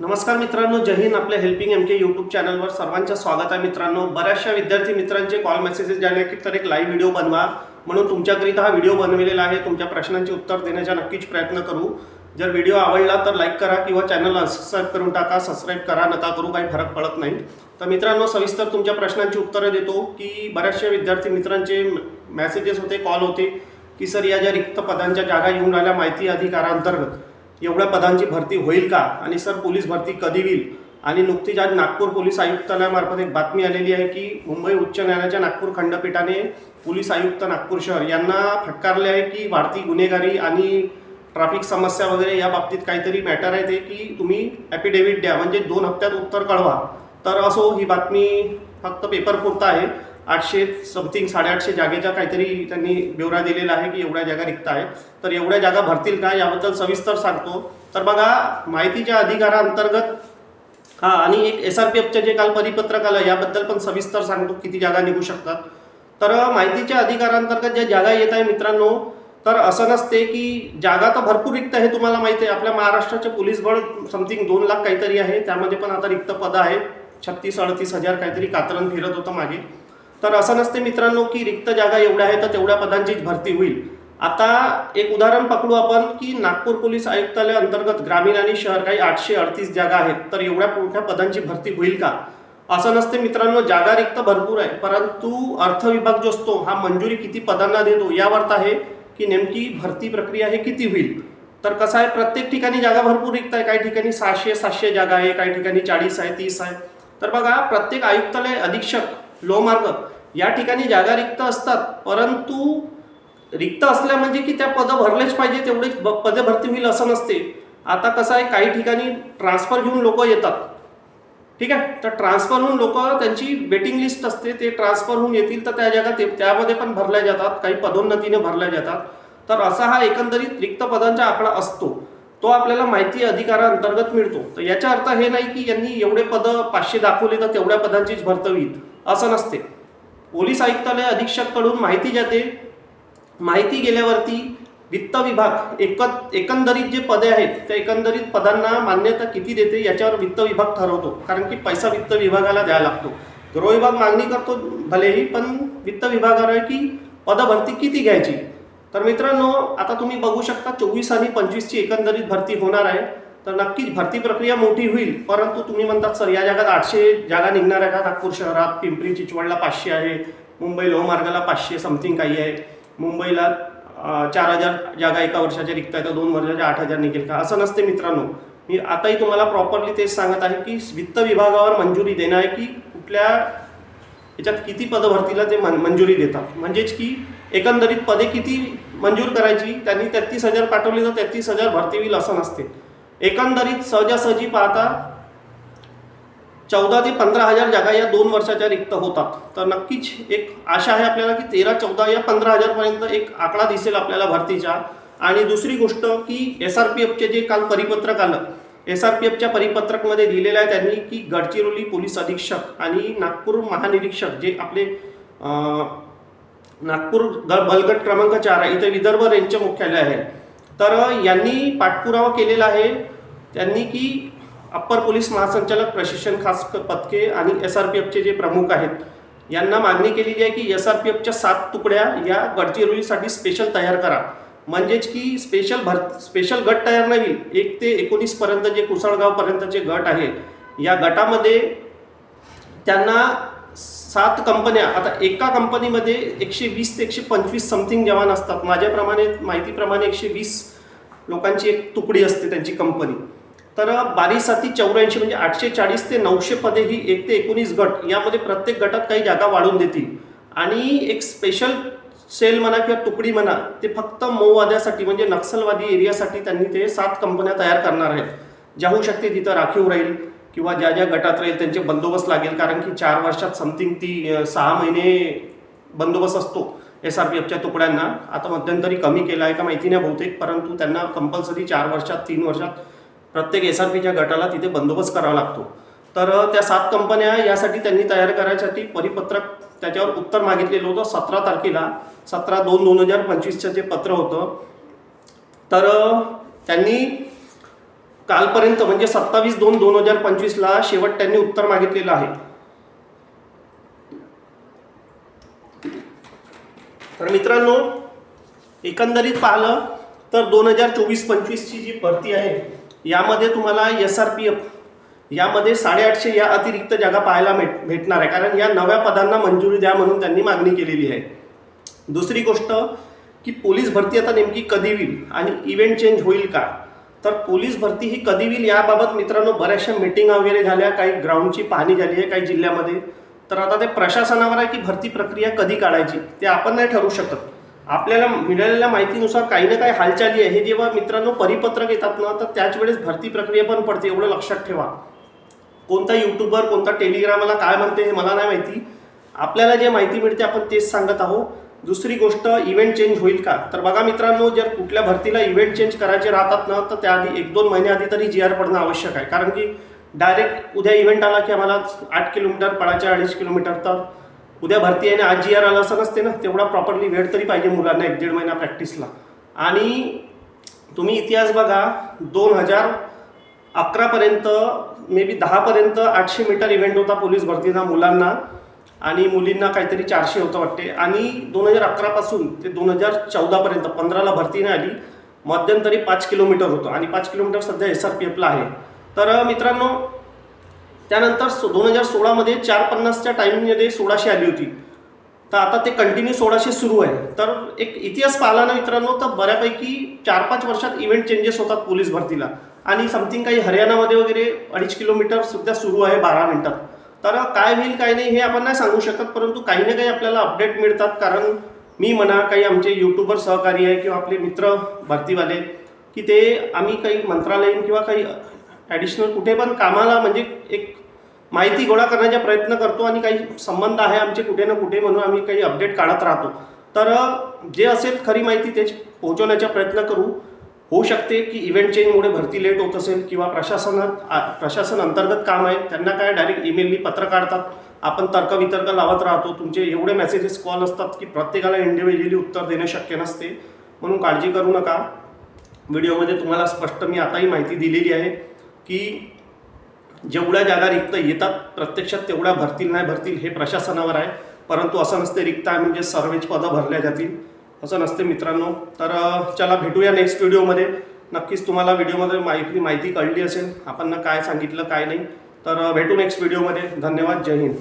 नमस्कार मित्रांनो जय हिंद. आपल्या हेल्पिंग एम के यूट्यूब चॅनलवर सर्वांचं स्वागत आहे मित्रांनो. बऱ्याचशा विद्यार्थी मित्रांचे कॉल मेसेजेस झाले की तर एक लाईव्ह व्हिडिओ बनवा. म्हणून तुमच्याकरिता हा व्हिडिओ बनवलेला आहे. तुमच्या प्रश्नांचे उत्तर देण्याचा नक्कीच प्रयत्न करू. जर व्हिडिओ आवडला तर लाईक करा किंवा चॅनलला सबस्क्राईब करून टाका. सबस्क्राईब करा नका करू काही फरक पडत नाही. तर मित्रांनो सविस्तर तुमच्या प्रश्नांची उत्तरं देतो की बऱ्याचशा विद्यार्थी मित्रांचे मेसेजेस होते कॉल होते की सर या ज्या रिक्त पदांच्या जागा येऊन राहिल्या माहिती अधिकारांतर्गत. एवढ्या पदांची भरती होईल का? आणि सर पोलीस भरती कधी होईल? आणि नुकतीच आज नागपूर पोलीस आयुक्तालयामार्फत एक बातमी आलेली आहे की मुंबई उच्च न्यायालयाच्या नागपूर खंडपीठाने पोलीस आयुक्त नागपूर शहर यांना फटकारले आहे की वाढती गुन्हेगारी आणि ट्रॅफिक समस्या वगैरे या बाबतीत काहीतरी मॅटर आहे ते की तुम्ही ॲफिडेव्हिट द्या. म्हणजे दोन हप्त्यात उत्तर कळवा. तर असो ही बातमी फक्त पेपर पुरता आहे. आठशे समथिंग साडेआठशे जागेचा काहीतरी त्यांनी ब्यौरा दिलेला आहे की एवढ्या जागा रिक्त आहेत तर एवढ्या जागा भरतील का याबद्दल सविस्तर सांगतो. तर बघा माहितीच्या अधिकाराअंतर्गत हां आणि एक एस आर पी एफचं जे काल परिपत्रक आलं याबद्दल पण सविस्तर सांगतो किती जागा निघू शकतात. तर माहितीच्या अधिकारांतर्गत ज्या जागा येत आहे मित्रांनो तर असं नसते की जागा तर भरपूर रिक्त आहे तुम्हाला माहिती आहे. आपल्या महाराष्ट्राचे पोलीस बळ समथिंग दोन लाख काहीतरी आहे. त्यामध्ये पण आता रिक्त पदं आहेत. छत्तीस अडतीस हजार काहीतरी कातरण फिरत होतं मागे. तर असं नसते मित्रांनो की रिक्त जागा एवढ्या आहेत तर तेवढ्या पदांचीच भरती होईल. आता एक उदाहरण पकडू आपण की नागपूर पोलीस आयुक्तालय अंतर्गत ग्रामीण आणि शहर काही आठशे अडतीस जागा आहेत तर एवढ्या मोठ्या पदांची भरती होईल का? असं नसते मित्रांनो जागा रिक्त भरपूर आहे परंतु अर्थ विभाग जो असतो हा मंजुरी किती पदांना देतो यावर आहे की नेमकी भरती प्रक्रिया हे किती होईल. तर कसं आहे प्रत्येक ठिकाणी जागा भरपूर रिक्त आहे काही ठिकाणी सहाशे सातशे जागा आहे काही ठिकाणी चाळीस आहे तीस आहे. तर बघा प्रत्येक आयुक्तालय अधीक्षक लोहमार्ग या ठिकाणी जागा रिक्त असतात परंतु रिक्त असल्या म्हणजे की त्या पदं भरलेच पाहिजे तेवढेच पदं पदे भरती होईल असं नसते. आता कसं आहे काही ठिकाणी ट्रान्सफर घेऊन लोक येतात. ठीक आहे? तर ट्रान्सफर होऊन लोक त्यांची वेटिंग लिस्ट असते ते ट्रान्सफर होऊन येतील तर त्या जागा ते त्यामध्ये पण भरल्या जातात. काही पदोन्नतीने भरल्या जातात. तर असा हा एकंदरीत रिक्त पदांचा आकडा असतो. तो आपल्याला माहिती अधिकाराअंतर्गत मिळतो. तर याचा अर्थ हे नाही की यांनी एवढे पदं पाचशे दाखवले तर तेवढ्या पदांचीच भरतवीत. असं नसते. पोलीस आयुक्तालय अधीक्षककडून माहिती जाते. माहिती गेल्यावरती वित्त विभाग एकत एकंदरीत जे पदे आहेत त्या एकंदरीत पदांना मान्यता किती देते याच्यावर वित्त विभाग ठरवतो. कारण की पैसा वित्त विभागाला द्यावा लागतो. गृह विभाग मागणी करतो भलेही पण वित्त विभागाला की की पदभरती किती घ्यायची? तर मित्रांनो आता तुम्ही बघू शकता चोवीस आणि पंचवीसची एकंदरीत भरती होणार आहे. तर नक्कीच भरती प्रक्रिया मोठी होईल परंतु तुम्ही म्हणतात सर या जगात आठशे जागा निघणार आहे का? नागपूर शहरात पिंपरी चिंचवडला पाचशे आहे मुंबई लोहमार्गाला पाचशे समथिंग काही आहे मुंबईला चार हजार जागा एका वर्षाच्या रिक्त आहे तर दोन वर्षाच्या आठ हजार निघेल का? असं नसते मित्रांनो. मी आताही तुम्हाला प्रॉपरली तेच सांगत आहे की वित्त विभागावर मंजुरी देणं आहे की कुठल्या याच्यात किती पदं भरतीला ते मन मंजुरी देतात. म्हणजेच की एकंदरीत पदे किती मंजूर करायची त्यांनी तेहतीस हजार पाठवली तर तेहतीस हजार भरती होईल असं नसते. एकंदरीत सहजासहजी पाहता चौदा ते पंधरा हजार जागा या दोन वर्षाच्या रिक्त होतात. तर नक्कीच एक आशा आहे आपल्याला की तेरा चौदा या पंधरा हजारपर्यंत एक आकडा दिसेल आपल्याला भरतीचा. आणि दुसरी गोष्ट की एस आर पी एफचे जे काल परिपत्रक आलं एस आर पी एफच्या परिपत्रकमध्ये दिलेलं आहे त्यांनी की गडचिरोली पोलीस अधीक्षक आणि नागपूर महानिरीक्षक जे आपले नागपूर बलगट क्रमांक चार आहे इथे विदर्भ रेंजचे मुख्यालय आहे. तर यांनी पाठपुरावा केलेला आहे. त्यांनी की अप्पर पोलीस महासंचालक प्रशिक्षण खास पथके आणि एस आर पी एफचे जे प्रमुख आहेत यांना मागणी केलेली आहे की एस आर पी एफच्या सात तुकड्या या गडचिरोलीसाठी स्पेशल तयार करा. म्हणजेच की स्पेशल भर स्पेशल गट तयार नाही एक ते एकोणीसपर्यंत जे कुसळगावपर्यंतचे गट आहे या गटामध्ये त्यांना सात कंपन्या आता एका कंपनीमध्ये एकशे वीस ते एकशे पंचवीस समथिंग जवान असतात. माझ्याप्रमाणे माहितीप्रमाणे एकशे वीस लोकांची एक तुकडी असते त्यांची कंपनी. तर बारीसाती चौऱ्याऐंशी म्हणजे आठशे चाळीस ते नऊशे पदे ही एक ते एकोणीस गट यामध्ये प्रत्येक गटात काही जागा वाढवून देतील. आणि एक स्पेशल सेल म्हणा किंवा तुकडी म्हणा ते फक्त मऊवाद्यासाठी म्हणजे नक्षलवादी एरियासाठी त्यांनी ते सात कंपन्या तयार करणार आहेत. ज्या होऊ शकते तिथं राखीव राहील. किंवा ज्या ज्या गटात राहील त्यांचे बंदोबस्त लागेल कारण की चार वर्षात समथिंग ती सहा महिने बंदोबस्त असतो एस आर पी एफच्या तुकड्यांना. आता मध्यंतरी कमी केला आहे का माहिती नाही बहुतेक परंतु त्यांना कंपल्सरी चार वर्षात तीन वर्षात प्रत्येक एस आर पीच्या गटाला तिथे बंदोबस्त करावा लागतो. तर त्या सात कंपन्या यासाठी त्यांनी तयार करायसाठी परिपत्रक त्याच्यावर उत्तर मागितलेलं होतं सतरा तारखेला. सतरा दोन दोन हजार पंचवीसचं जे पत्र होतं. तर त्यांनी कालपर्यंत म्हणजे सत्तावीस दोन दोन हजार पंचवीसला शेवट त्यांनी उत्तर मागितलेलं आहे. तर मित्रांनो एकंदरीत पाहिलं तर दोन हजार चोवीस पंचवीसची जी भरती आहे यामध्ये तुम्हाला एस आर पी एफ यामध्ये साडेआठशे या अतिरिक्त जागा पाहायला भेट भेटणार आहे. कारण या नव्या पदांना मंजुरी द्या म्हणून त्यांनी मागणी केलेली आहे. दुसरी गोष्ट की पोलीस भरती आता नेमकी कधी होईल आणि इव्हेंट चेंज होईल का? तर पोलीस भरती ही कधी होईल याबाबत मित्रांनो बऱ्याचशा मिटिंगा वगैरे झाल्या काही ग्राउंडची पाहणी झाली आहे काही जिल्ह्यामध्ये. तर आता ते प्रशासनावर आहे की भरती प्रक्रिया कधी काढायची ते आपण नाही ठरवू शकत. आपल्याला मिळालेल्या माहितीनुसार काही ना काही हालचाली आहे हे जेव्हा मित्रांनो परिपत्रक येतात ना तर त्याच वेळेस भरती प्रक्रिया पण पडते एवढं लक्षात ठेवा. कोणता यूट्यूबवर कोणता टेलिग्रामला काय म्हणते हे मला नाही माहिती. आपल्याला जे माहिती मिळते आपण तेच सांगत आहोत. दुसरी गोष्ट इव्हेंट चेंज होईल का? तर बघा मित्रांनो जर कुठल्या भरतीला इव्हेंट चेंज करायचे राहतात ना तर त्याआधी एक दोन महिने आधी तरी जी आर पडणं आवश्यक आहे. कारण की डायरेक्ट उद्या इव्हेंट आला की आम्हाला आठ किलोमीटर पळायचे अडीच किलोमीटर तर उद्या भरती आहे आज जी आर आला असं नसते ना तेवढा प्रॉपरली वेळ तरी पाहिजे मुलांना एक दीड महिना प्रॅक्टिसला आणि तुम्ही इतिहास बघा दोन हजार अकरापर्यंत मे बी दहापर्यंत आठशे मीटर इव्हेंट होता पोलीस भरतीला मुलांना. आणि मुलींना काहीतरी चारशे होतं वाटते. आणि दोन हजार अकरापासून ते दोन हजार चौदापर्यंत पंधराला भरती नाही आली. मध्यंतरी पाच किलोमीटर होतं. आणि पाच किलोमीटर सध्या एस आर पी एफला आहे. तर मित्रांनो त्यानंतर दोन हजार सोळामध्ये चार पन्नासच्या टायमिंगमध्ये सोळाशे आली होती. तर आता ते कंटिन्यू सोळाशे सुरू आहे. तर एक इतिहास पाहिला ना मित्रांनो तर बऱ्यापैकी चार पाच वर्षात इव्हेंट चेंजेस होतात पोलीस भरतीला. आणि समथिंग काही हरियाणामध्ये वगैरे अडीच किलोमीटर सुद्धा सुरू आहे बारा मिनिटात. तर काय होईल काय नाही हे आपण नाही सांगू शकत परंतु काही ना काही आपल्याला अपडेट मिळतात. कारण मी म्हणा काही आमचे यूट्यूबर सहकारी आहे किंवा आपले मित्र भरतीवाले की ते आम्ही काही मंत्रालयीन किंवा काही ॲडिशनल कुठे पण कामाला म्हणजे एक माहिती गोळा करण्याचा प्रयत्न करतो आणि काही संबंध आहे आमचे कुठे ना कुठे म्हणून आम्ही काही अपडेट काढत राहतो. तर जे असेल खरी माहिती तेच पोहोचवण्याचा प्रयत्न करू. होऊ शकते की इव्हेंट चेंजमुळे भरती लेट होत असेल किंवा प्रशासनात प्रशासन अंतर्गत काम आहे त्यांना काय डायरेक्ट ईमेलनी पत्र काढतात आपण तर्कवितर्क लावत राहतो तुमचे एवढे मेसेजेस कॉल असतात की प्रत्येकाला इंडिव्हिज्युअली उत्तर देणे शक्य नसते. म्हणून काळजी करू नका. व्हिडिओमध्ये तुम्हाला स्पष्ट मी आताही माहिती दिलेली आहे की जेवढ्या जागा रिक्त येतात प्रत्यक्षात तेवढ्या भरतील नाही भरतील हे प्रशासनावर आहे. परंतु असं नसते रिक्त आहे म्हणजे सर्वेच पदं भरल्या जातील. असं नसते मित्रांनो. तर चला भेटूया नेक्स्ट व्हिडिओमध्ये नक्कीच तुम्हाला व्हिडिओमध्ये माहिती माहिती कळली असेल. आपण काय सांगितलं काय नाही. तर भेटू नेक्स्ट व्हिडिओमध्ये धन्यवाद. जय हिंद.